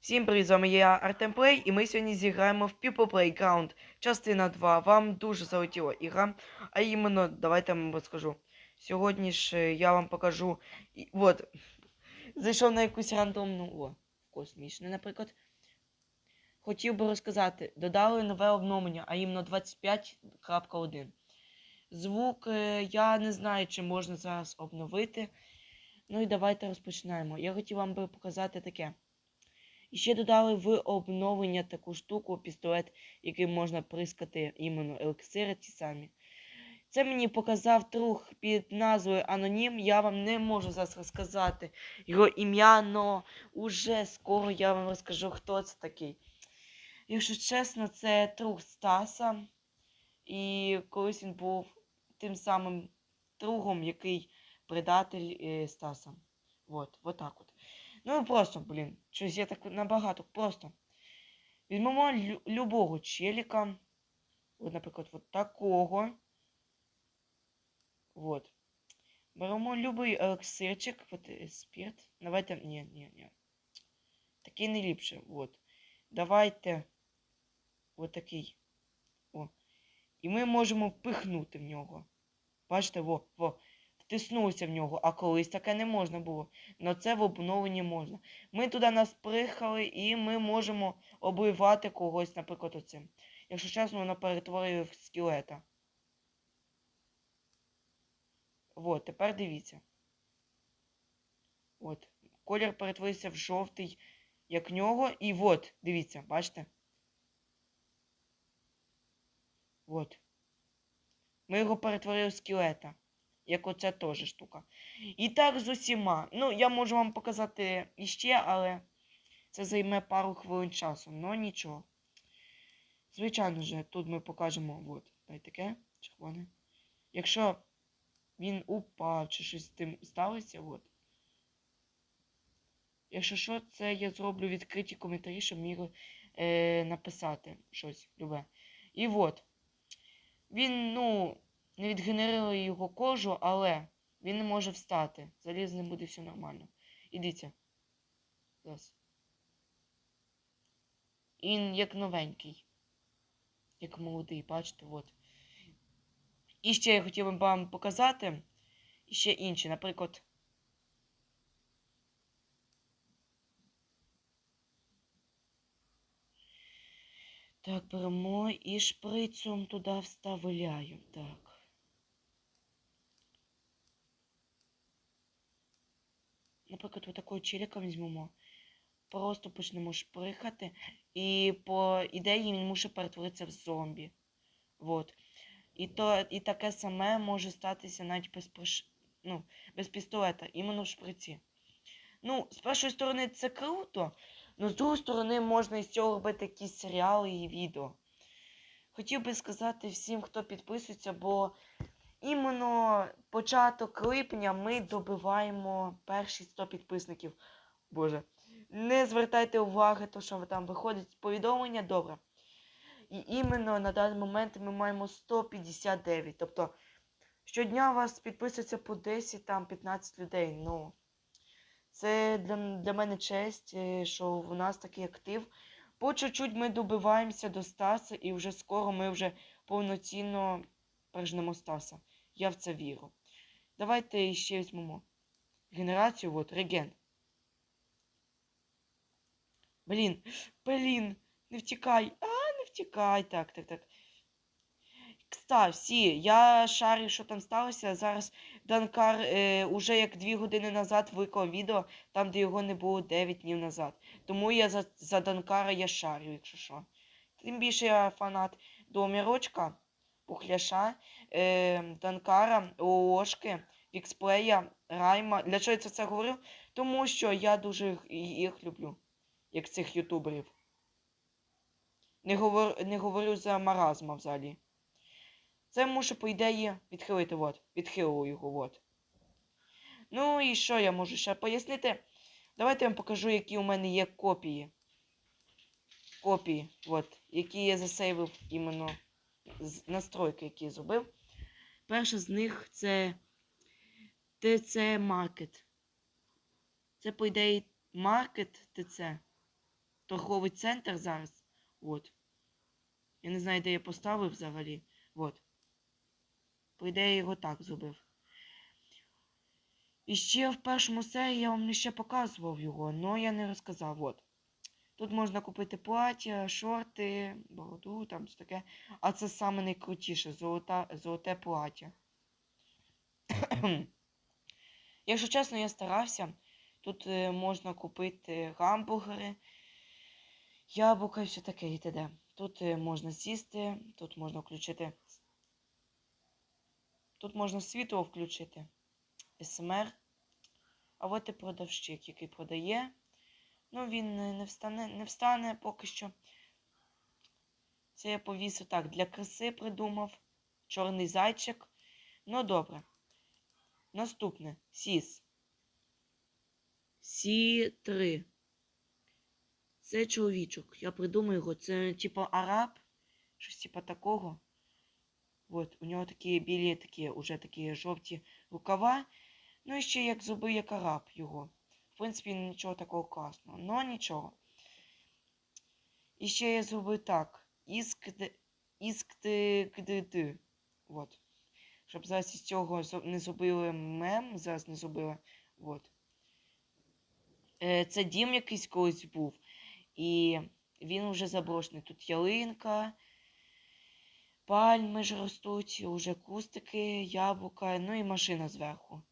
Всім привіт, з вами я Артем Плей, і ми сьогодні зіграємо в People Playground, частина 2. Вам дуже залетіла ігра. А іменно, давайте я вам розкажу. Сьогодні ж е, я вам покажу. І, от, зайшов на якусь рандомну. О, космічне, наприклад. Хотів би розказати, додали нове обновлення, а іменно 25.1. Звук е, я не знаю, чи можна зараз обновити. Ну і давайте розпочинаємо. Я хотів вам би показати таке. І ще додали в обновлення таку штуку, пістолет, яким можна прискати іменно елексири ті самі. Це мені показав друг під назвою Анонім. Я вам не можу зараз розказати його ім'я, але уже скоро я вам розкажу, хто це такий. Якщо чесно, це друг Стаса. І колись він був тим самим другом, який предатель е, Стаса. Вот, вот от. Ну просто, блін, щось я так набагато просто. Візьмемо лю- любого челіка. От, наприклад, от такого. Вот. Беремо любий елексирчик. От е, спірт. Давайте. Ні, ні, ні. Такий не. От. Давайте. От такий. О. І ми можемо впихнути в нього. Бачите, во, во. Втиснувся в нього, а колись таке не можна було. Но це в обновленні можна. Ми туди нас прихали і ми можемо обливати когось, наприклад, оцим. Якщо чесно, воно перетворює в скелета. От, тепер дивіться. От. Колір перетворився в жовтий, як нього. І от, дивіться, бачите? От. Ми його перетворили в скелета. Як оця теж штука. І так з усіма. Ну, я можу вам показати іще, але це займе пару хвилин часу. Ну нічого. Звичайно ж, тут ми покажемо. От, дай таке, червоне. Якщо він упав чи щось з тим сталося, от. Якщо що, це я зроблю відкриті коментарі, щоб міг е, написати щось любе. І от. Він, ну, не відгенерили його кожу, але він не може встати. Заліз ним буде все нормально. Ідіться. Зараз. Він як новенький. Як молодий, бачите, от. І ще я хотів би вам показати. Ще інші, наприклад. Так, беремо і шприцом туди вставляю. Так. Наприклад, отакого челіка візьмемо. Просто почнемо шприхати. І по ідеї він може перетворитися в зомбі. Вот. І, то, і таке саме може статися навіть без, приш... ну, без пістолета, іменно в шприці. Ну, з першої сторони, це круто, але з другої сторони можна із цього робити якісь серіали і відео. Хотів би сказати всім, хто підписується, бо іменно початок липня ми добиваємо перші 100 підписників. Боже. Не звертайте уваги, то що там виходить повідомлення, добре. І іменно на даний момент ми маємо 159. Тобто щодня у вас підписується по 10 там 15 людей. Ну, це для, для мене честь, е, що в нас такий актив. По чуть-чуть ми добиваємося до Стаса, і вже скоро ми вже повноцінно пережнемо Стаса. Я в це вірю. Давайте ще візьмемо. Генерацію, от, реген. Блін, блін, не втікай. А, не втікай. Так, так, так. Кстати, всі, я шарю, що там сталося. Зараз Данкар е, уже як дві години назад виклав відео, там, де його не було 9 днів назад. Тому я за, за Данкара я шарю, якщо що. Тим більше я фанат Домірочка, Пухляша, е, Данкара, Лошки, Віксплея, Райма. Для чого я це, це говорю? Тому що я дуже їх люблю, як цих ютуберів. Не, говор, не говорю за маразма взагалі. Це мушу, по ідеї, відхилити. От. Відхилую його. От. Ну і що я можу ще пояснити? Давайте я вам покажу, які у мене є копії. Копії, от, які я засейвив іменно з настройки, які я зробив. Перша з них це TC Market. Це, по ідеї, Market TC. торговий центр зараз. От. Я не знаю, де я поставив взагалі. От. По ідеї, його так зробив. І ще в першому серії я вам ще показував його, але я не розказав. От. Тут можна купити плаття, шорти, бороду, там все таке. А це саме найкрутіше золота, золоте плаття. Якщо чесно, я старався. Тут е, можна купити гамбургери, яблука і все таке і т.д. Тут е, можна сісти, тут можна включити. Тут можна світло включити. СМР. А от і продавщик, який продає. Ну, він не не встане, не встане поки що. Це я повісив так, для краси придумав. Чорний зайчик. Ну, добре. Наступне. Сіс. Сі 3. Це чоловічок. Я придумаю його. Це типу араб. Щось типу такого. От, у нього такі білі, такі, уже такі жовті рукава. Ну і ще як зуби, як араб його. Принципі, нічого такого класного. Ну нічого. І ще я зробив так. Іскд... Іскдгдд. От. Щоб зараз із цього не зробили мем, зараз не зробили. От. Е, Це дім якийсь колись був. І він вже заброшений. Тут ялинка, пальми ж ростуть, уже кустики, яблука, ну і машина зверху.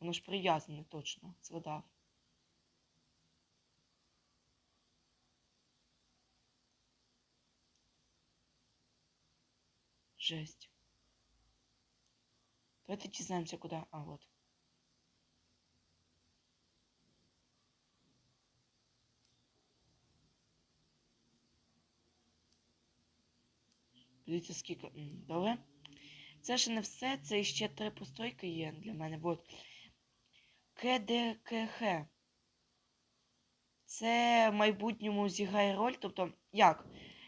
Воно ж прив'язане точно. Згадав. Жесть. Давайте дізнаємося, куди. А, от. Дивіться, скільки. Добре. Це ще не все, це ще три постройки є для мене. От. КДКХ. Це в майбутньому зіграє роль. Тобто, як?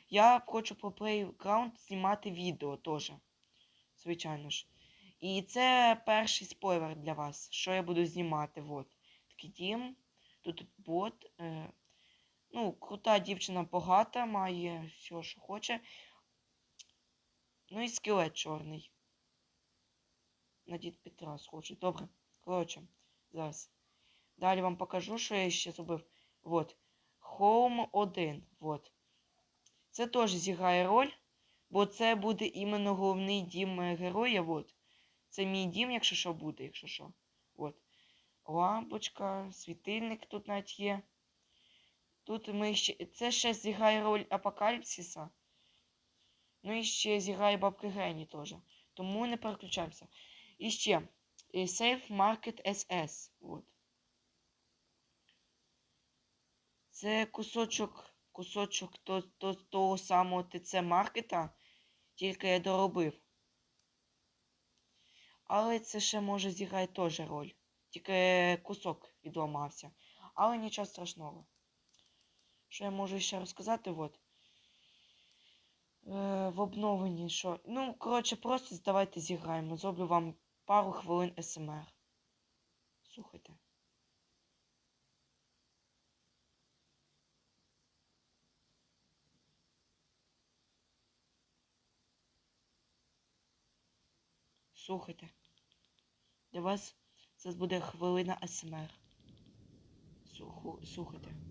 Я хочу про Playground знімати відео теж. Звичайно ж. І це перший спойлер для вас, що я буду знімати. От. Такий дім. Тут бот. Е, ну, крута дівчина багата, має все, що хоче. Ну і скелет чорний. На дід Петра схожий. Добре. Коротше, зараз. Далі вам покажу, що я ще зробив. Вот. Home 1. Вот. Це теж зіграє роль, бо це буде іменно головний дім е, героя. Вот. Це мій дім, якщо що буде, якщо що. От. Лампочка, світильник тут навіть є. Тут ми ще. Це ще зіграє роль апокаліпсиса. Ну і ще зіграє бабки Грені теж. Тому не переключаємося. І ще Safe Market SS. От. Це кусочок, кусочок то, то, того самого ТЦ маркета, тільки я доробив. Але це ще може зіграє теж роль. Тільки кусок відламався. Але нічого страшного. Що я можу ще розказати? От. Е, в обновленні, що. Ну, коротше, просто давайте зіграємо. Зроблю вам пару хвилин СМР. Слухайте. Слухайте. Для вас це буде хвилина СМР. Слухайте.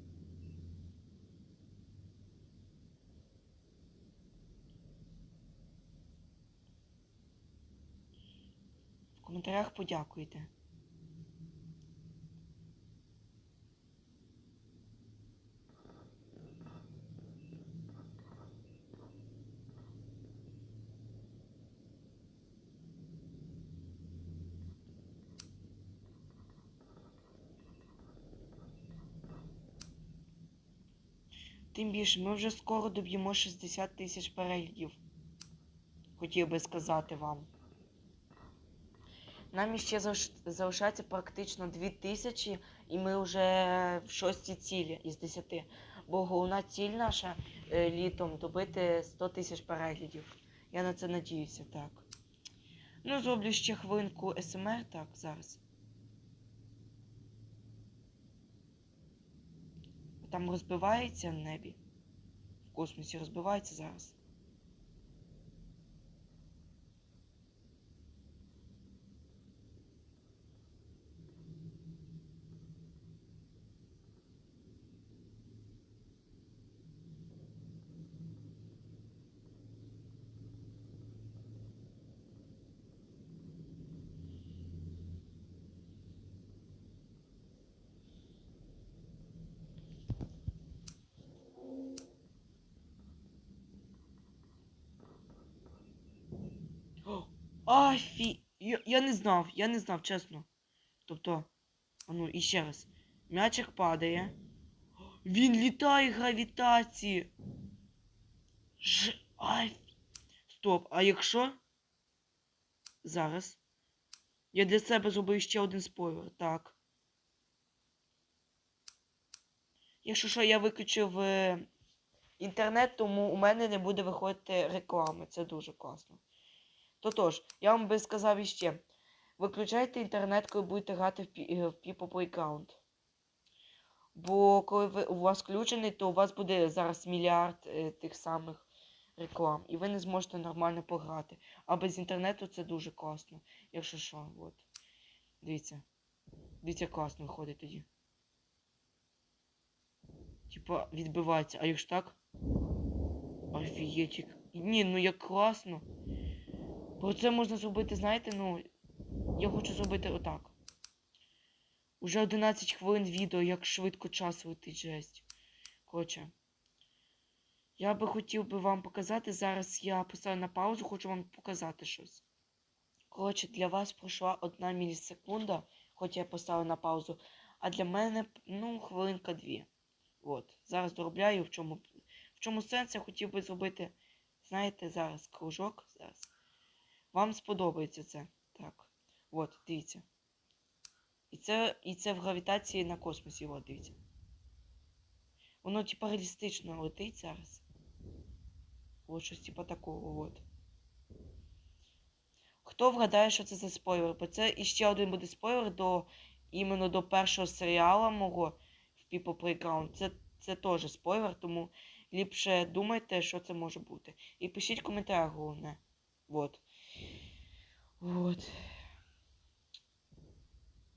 Коментарях подякуйте. Тим більше, ми вже скоро доб'ємо 60 тисяч переглядів. Хотів би сказати вам. Нам іще залишається практично 2000, і ми вже в шостій цілі із 10. Бо головна ціль наша е, літом добити 100 тисяч переглядів. Я на це надіюся, так. Ну, зроблю ще хвилинку СМР, так, зараз. там розбивається в небі. В космосі розбивається зараз. Афі... Я, я не знав, я не знав, чесно. Тобто, ну, іще раз. М'ячик падає. Він літає гравітації. Ж... Афі... Стоп, а якщо? Зараз. Я для себе зробив ще один спойлер. Так. Якщо що, я виключив е, інтернет, тому у мене не буде виходити реклами. Це дуже класно. Тотож, я вам би сказав іще. Виключайте інтернет, коли будете грати в, е, People Playground. Бо коли ви, у вас включений, то у вас буде зараз мільярд е, тих самих реклам. І ви не зможете нормально пограти. А без інтернету це дуже класно. Якщо що, от. Дивіться. Дивіться, класно виходить тоді. Типа відбивається. А якщо так? Офігеть. Ні, ну як класно. Про це можна зробити, знаєте, ну. Я хочу зробити отак. Уже 11 хвилин відео, як швидко час летить жесть. Коротше. Я би хотів би вам показати. Зараз я поставлю на паузу, хочу вам показати щось. Коротше, для вас пройшла одна мілісекунда, хоч я поставив на паузу. А для мене, ну, хвилинка дві. От. Зараз доробляю, в чому, в чому сенс я хотів би зробити, знаєте, зараз кружок. Зараз. Вам сподобається це. Так. От, дивіться. І це, і це в гравітації на космосі, от, дивіться. Воно, типа, реалістично летить зараз. От щось типа такого, от. Хто вгадає, що це за спойлер? Бо це іще один буде спойлер до іменно до першого серіалу мого в People Playground. Це, це теж спойлер, тому ліпше думайте, що це може бути. І пишіть в коментарях головне. Вот. Вот.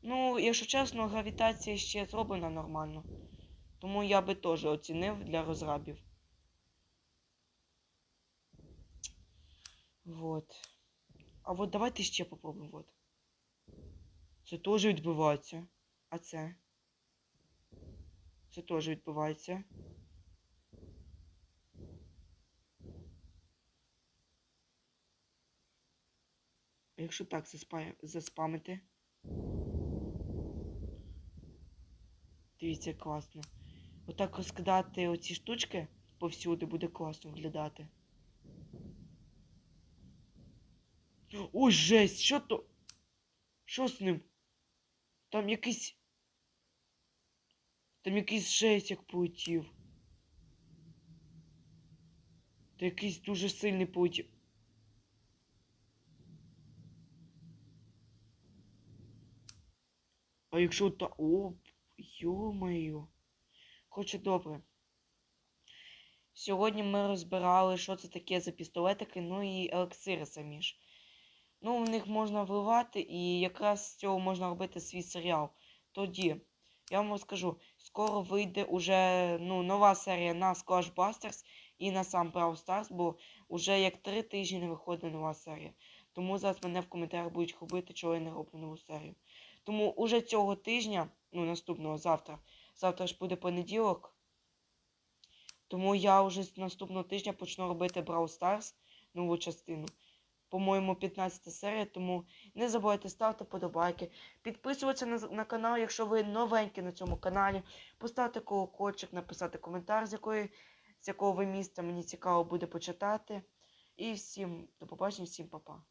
Ну, якщо чесно, гравітація ще зроблена нормально. Тому я би теж оцінив для розрабів. Вот. А от давайте ще попробуємо. Вот. Це теж відбувається. А це? Це теж відбувається. Якщо так заспа... заспамити? Дивіться, класно. Отак розкидати оці штучки повсюди буде класно виглядати. Ой, жесть, що то? Що з ним? Там якийсь. Там якийсь жесть як полетів. Та якийсь дуже сильний полетів. А якщо та. О, йо-моє. Коротше, добре. Сьогодні ми розбирали, що це таке за пістолетики, ну і елексири самі ж. Ну, в них можна вливати, і якраз з цього можна робити свій серіал. Тоді, я вам розкажу, скоро вийде уже ну, нова серія на Squash Busters і на сам Brawl Stars, бо вже як три тижні не виходить нова серія. Тому зараз мене в коментарях будуть робити, чого я не роблю нову серію. Тому уже цього тижня, ну наступного завтра, завтра ж буде понеділок. Тому я вже з наступного тижня почну робити Brawl Stars нову частину. По-моєму, 15 серія, тому не забувайте ставити подобайки, підписуватися на, на канал, якщо ви новенькі на цьому каналі, поставити колокольчик, написати коментар, з, якої, з якого ви міста мені цікаво буде почитати. І всім до побачення, всім па-па.